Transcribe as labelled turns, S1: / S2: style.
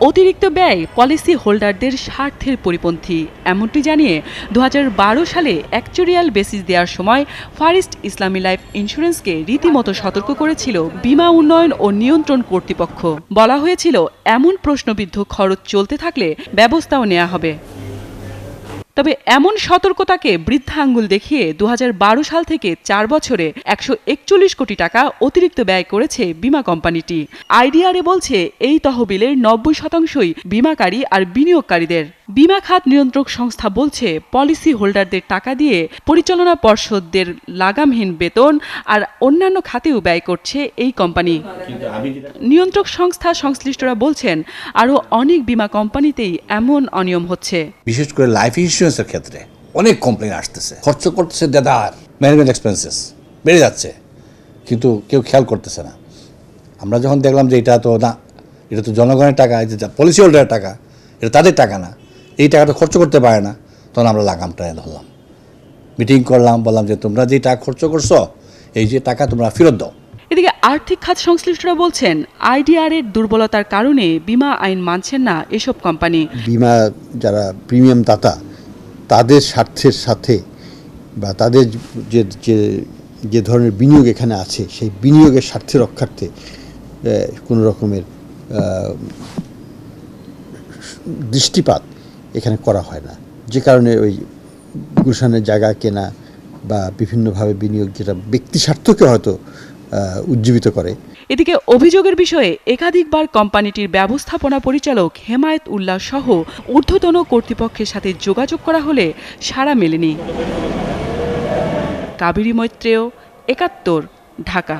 S1: অতিরিক্ত ব্যয় পলিসি হোল্ডারদের স্বার্থের পরিপন্থী। এমনটি জানিয়ে দু হাজার বারো সালে অ্যাকচুরিয়াল বেসিস দেওয়ার সময় ফারিস্ট ইসলামী লাইফ ইন্স্যুরেন্সকে রীতিমতো সতর্ক করেছিল বিমা উন্নয়ন ও নিয়ন্ত্রণ কর্তৃপক্ষ। বলা হয়েছিল, এমন প্রশ্নবিদ্ধ খরচ চলতে থাকলে ব্যবস্থাও নেওয়া হবে। তবে এমন সতর্কতাকে বৃদ্ধা আঙ্গুল দেখিয়ে দু হাজার বারো সাল থেকে চার বছরে একশো একচল্লিশ কোটি টাকা অতিরিক্ত ব্যয় করেছে বিমা কোম্পানিটি। আইডিআরএ বলছে এই তহবিলের নব্বই শতাংশই বিমাকারী আর বিনিয়োগকারীদের। বীমা খাত নিয়ন্ত্রক সংস্থা বলছে পলিসি হোল্ডারদের টাকা দিয়ে পরিচালনা পর্ষদদের লাগামহীন বেতন আর অন্যান্য খাতেও ব্যয় করছে এই কোম্পানি। নিয়ন্ত্রক সংস্থা সংশ্লিষ্টরা বলছেন আরও অনেক বীমা কোম্পানিতেই এমন অনিয়ম হচ্ছে।
S2: বিশেষ করে লাইফ ইন্স্যুরেন্সের ক্ষেত্রে অনেক কমপ্লেন আসতেছে। খরচ করতেছে দেদার ম্যানেজমেন্ট এক্সপেন্সেস বেড়ে যাচ্ছে। কিন্তু কেউ খেয়াল করতেছে না। আমরা যখন দেখলাম যে এটা তো না এটা তো জনগণের টাকা এই যে পলিসি হোল্ডারের টাকা এটা তাদের টাকা না এই টাকাটা খরচ করতে পারে না তখন আমরা লাগামটা ধরলাম। মিটিং করলাম বললাম যে তোমরা যে টাকা খরচ করছ এই যে টাকা তোমরা ফেরত দাও।
S1: এদিকে আর্থিক খাত সংশ্লিষ্টরা বলছেন আইডিআর এর দুর্বলতার কারণে বীমা আইন মানছেন না এসব কোম্পানি।
S3: বিমা যারা প্রিমিয়াম দাতা তাদের স্বার্থের সাথে বা তাদের যে যে যে ধরনের বিনিয়োগ এখানে আছে, সেই বিনিয়োগের স্বার্থে রক্ষার্থে কোনো রকমের দৃষ্টিপাত এখানে করা হয় না। যে কারণে ওই গুলশানের জায়গা কেনা বা বিভিন্নভাবে বিনিয়োগ যেটা ব্যক্তি স্বার্থকে হয়তো উজ্জীবিত করে
S1: এদিকে অভিযোগের বিষয়ে একাধিকবার কোম্পানিটির ব্যবস্থাপনা পরিচালক হেমায়েত উল্লাহ সহ ঊর্ধ্বতন কর্তৃপক্ষের সাথে যোগাযোগ করা হলে সাড়া মেলেনি। কাবেরী মৈত্রেয়, একাত্তর, ঢাকা।